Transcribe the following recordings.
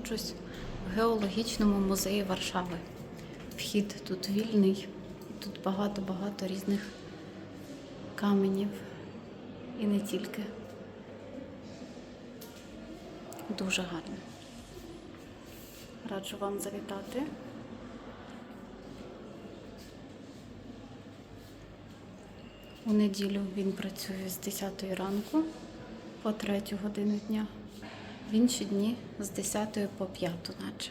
Знаходжусь в геологічному музеї Варшави. Вхід тут вільний, тут багато-багато різних каменів і не тільки. Дуже гарно. Раджу вам завітати. У неділю він працює з 10 ранку по 3 годину дня. В інші дні з 10 по 5, наче.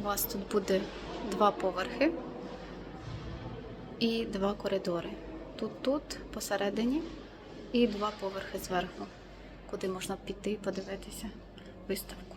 У вас тут буде два поверхи і два коридори. Тут тут посередині і два поверхи зверху, куди можна піти і подивитися виставку.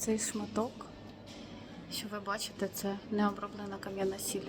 Оцей шматок, що ви бачите, це необроблена кам'яна сіль.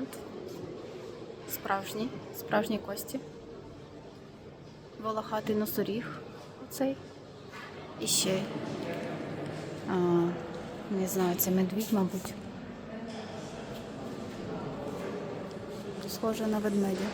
Мамонт. Справжній, справжні кості. Волохатий носоріг оцей. І ще, а, не знаю, це медвідь, мабуть. Схоже на ведмедя.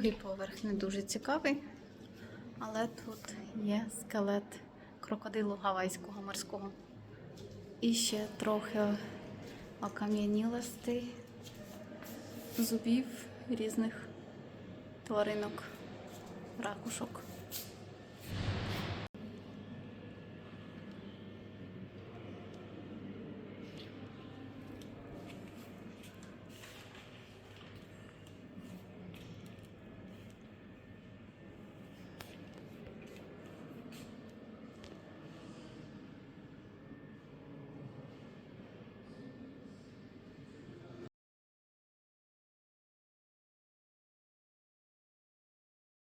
Другий поверх не дуже цікавий, але тут є скелет крокодилу гавайського морського. І ще трохи окам'янілостей зубів різних тваринок, ракушок.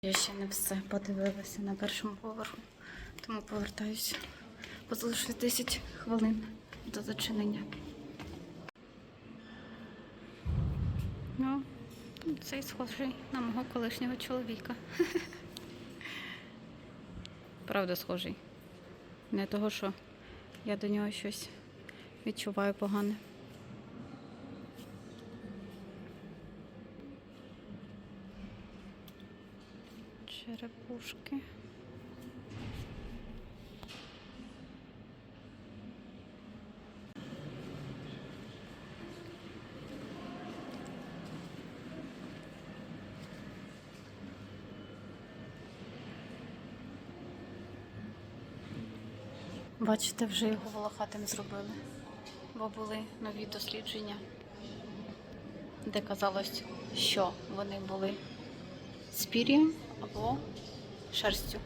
Я ще не все подивилася на першому поверху, тому повертаюся. Бо залишилось 10 хвилин до зачинення. Ну, цей схожий на мого колишнього чоловіка. Правда, схожий. Не того, що я до нього щось відчуваю погане. Черепушки. Бачите, вже його волохатим зробили, бо були нові дослідження, де казалось, що вони були з пір'ям або шерстю.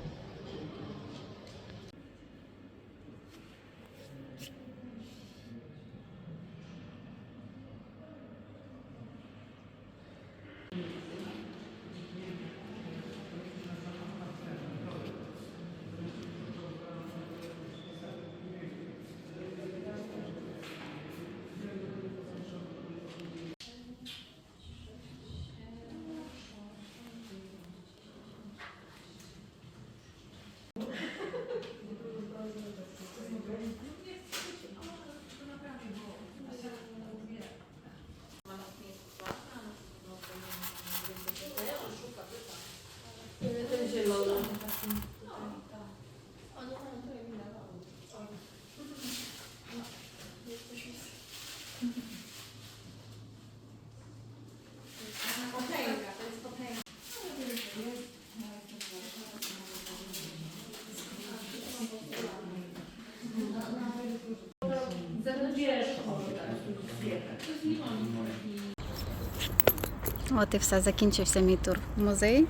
От і все, закінчився мій тур в музей.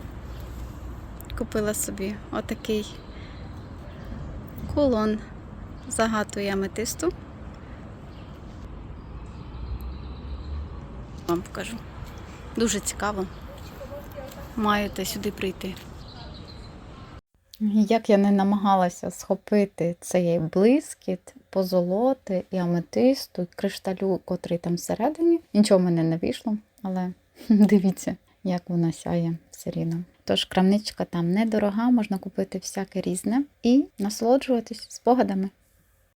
Купила собі отакий кулон загату аметисту. Вам покажу. Дуже цікаво. Маєте сюди прийти. Як я не намагалася схопити цей блискіт, позолоти і аметисту, і кришталю, котрий там всередині, нічого в мене не вийшло, але дивіться, як вона сяє все рівно. Тож крамничка там недорога, можна купити всяке різне і насолоджуватись спогадами.